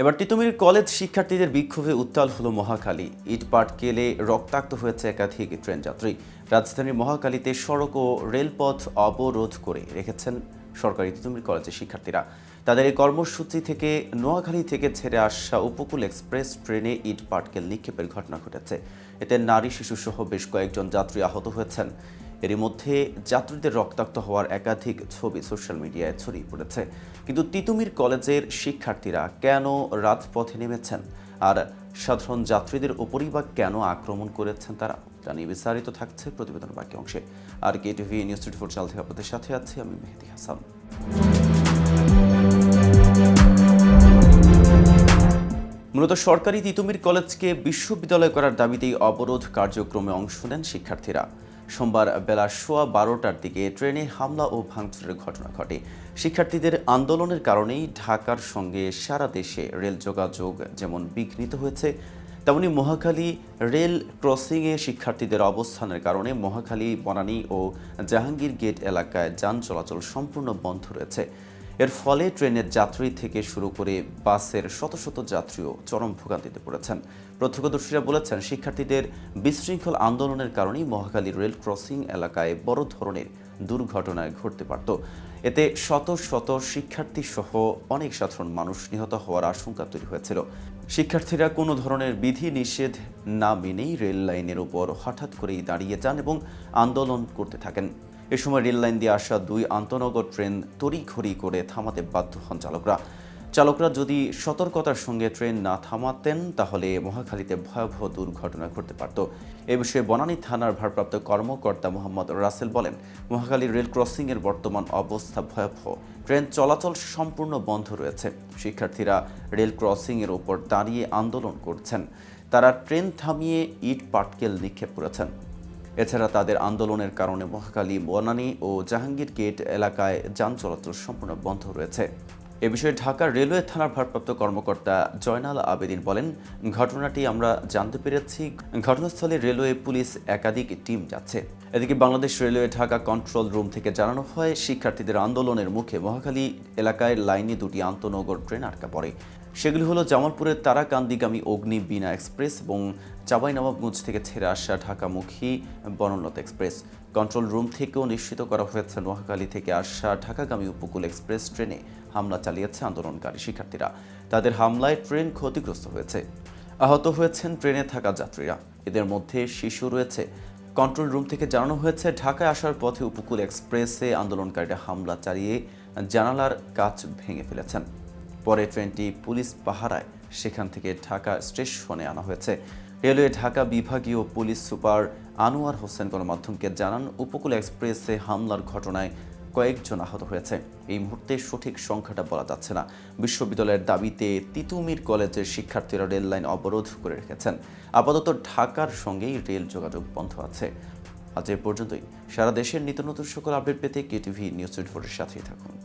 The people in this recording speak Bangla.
এবার তিতুমির কলেজ শিক্ষার্থীদের বিক্ষোভে উত্তাল হলো মহাখালী। ইট পাটকেলে রক্তাক্ত হয়েছে একাধিক ট্রেন যাত্রী। রাজধানীর মহাখালীতে সড়ক ও রেলপথ অবরোধ করে রেখেছেন সরকারি তিতুমির কলেজের শিক্ষার্থীরা। তাদের এই কর্মসূচি থেকে নোয়াখালী থেকে ছেড়ে আসা উপকূল এক্সপ্রেস ট্রেনে ইট পাটকেল নিক্ষেপের ঘটনা ঘটেছে। এতে নারী, শিশুসহ বেশ কয়েকজন যাত্রী আহত হয়েছেন। এরই মধ্যে যাত্রীদের রক্তাক্ত হওয়ার একাধিক ছবি সোশ্যাল মিডিয়ায় ছড়িয়ে পড়েছে। কিন্তু তিতুমির কলেজের শিক্ষার্থীরা কেন রাজপথে নেমেছেন? আর সাধারণ যাত্রীদের উপরই বা কেন আক্রমণ করেছেন তারা? তা নিয়ে বিস্তারিত থাকছে প্রতিবেদন বাকি অংশে। R K TV news twenty four channel থেকে আপনাদের সাথে আছি আমি মেহেদি হাসান। মূলত সরকারি তিতুমির কলেজকে বিশ্ববিদ্যালয় করার দাবিতেই অবরোধ কার্যক্রমে অংশ নেন শিক্ষার্থীরা। সোমবার বেলা সোয়া বারোটার দিকে ট্রেনে হামলা ও ভাঙচুরের ঘটনা ঘটে। শিক্ষার্থীদের আন্দোলনের কারণেই ঢাকার সঙ্গে সারা দেশে রেল যোগাযোগ যেমন বিঘ্নিত হয়েছে, তেমনি মহাখালী রেল ক্রসিংয়ে শিক্ষার্থীদের অবস্থানের কারণে মহাখালী, বনানী ও জাহাঙ্গীর গেট এলাকায় যান চলাচল সম্পূর্ণ বন্ধ রয়েছে। এর ফলে ট্রেনের যাত্রী থেকে শুরু করে বাসের শত শত যাত্রীও চরম ভোগান্তিতে পড়েছেন। প্রত্যক্ষদর্শীরা বলেছেন, শিক্ষার্থীদের বিশৃঙ্খল আন্দোলনের কারণেই মহাখালী রেল ক্রসিং এলাকায় বড় ধরনের দুর্ঘটনায় ঘটতে পারত। এতে শত শত শিক্ষার্থী সহ অনেক সাধারণ মানুষ নিহত হওয়ার আশঙ্কা তৈরি হয়েছিল। শিক্ষার্থীরা কোনো ধরনের বিধি নিষেধ না মেনেই রেল লাইনের উপর হঠাৎ করেই দাঁড়িয়ে যান এবং আন্দোলন করতে থাকেন। এ সময় রেল লাইন দিয়ে আসা দুই আন্তনগর ট্রেন তড়িঘড়ি করে থামাতে বাধ্য হন চালকরা। চালকরা যদি সতর্কতার সঙ্গে ট্রেন না থামাতেন, তাহলে মহাখালীতে ভয়াবহ দুর্ঘটনা ঘটতে পারত। এ বিষয়ে বনানী থানার ভারপ্রাপ্ত কর্মকর্তা মোহাম্মদ রাসেল বলেন মহাখালী রেল ক্রসিংয়ের বর্তমান অবস্থা ভয়াবহ। ট্রেন চলাচল সম্পূর্ণ বন্ধ রয়েছে। শিক্ষার্থীরা রেল ক্রসিংয়ের ওপর দাঁড়িয়ে আন্দোলন করছেন। তারা ট্রেন থামিয়ে ইট পাটকেল নিক্ষেপ করেছেন। এছাড়া তাদের আন্দোলনের কারণে মহাখালী, বনানী ও জাহাঙ্গীর গেট এলাকায় যান চলাচল সম্পূর্ণ বন্ধ রয়েছে। এ বিষয়ে ঢাকা রেলওয়ে থানার ভারপ্রাপ্ত কর্মকর্তা জয়নাল আবেদিন বলেন, ঘটনাটি আমরা জানতে পেরেছি। ঘটনাস্থলে রেলওয়ে পুলিশ একাধিক টিম যাচ্ছে। এদিকে Bangladesh railway Dhaka control room থেকে জানানো হয়, শিক্ষার্থীদের আন্দোলনের মুখে মহাখালী এলাকায় লাইনে দুটি আন্তনগর ট্রেন আটকা পড়ে। সেগুলি হলো জামালপুরের তারাকান্দিগামী অগ্নি বিনা এক্সপ্রেস এবং চাঁপাইনবাবগঞ্জ থেকে ছেড়ে আসা ঢাকামুখী বনলতা এক্সপ্রেস। কন্ট্রোল রুম থেকেও নিশ্চিত করা হয়েছে নোয়াখালী থেকে আসা ঢাকাগামী উপকূল এক্সপ্রেস ট্রেনে হামলা চালিয়েছে আন্দোলনকারী শিক্ষার্থীরা। তাদের হামলায় ট্রেন ক্ষতিগ্রস্ত হয়েছে। আহত হয়েছেন ট্রেনে থাকা যাত্রীরা। এদের মধ্যে শিশু রয়েছে। কন্ট্রোল রুম থেকে জানানো হয়েছে, ঢাকায় আসার পথে উপকূল এক্সপ্রেসে আন্দোলনকারীরা হামলা চালিয়ে জানালার কাচ ভেঙে ফেলেছেন। পরে ট্রেনটি পুলিশ পাহারায় সেখান থেকে ঢাকা স্টেশনে আনা হয়েছে। রেলওয়ে ঢাকা বিভাগীয় পুলিশ সুপার আনোয়ার হোসেন গণমাধ্যমকে জানান, উপকূল এক্সপ্রেসে হামলার ঘটনায় কয়েকজন আহত হয়েছে। এই মুহূর্তে সঠিক সংখ্যাটা বলা যাচ্ছে না। বিশ্ববিদ্যালয়ের দাবিতে তিতুমির কলেজের শিক্ষার্থীরা রেল লাইন অবরোধ করে রেখেছেন। আপাতত ঢাকার সঙ্গেই রেল যোগাযোগ বন্ধ আছে। আজ এ পর্যন্তই। সারা দেশের নিত্য নতুন সকল আপডেট পেতে কেটিভি নিউজ টোয়েন্টি সাথেই থাকুন।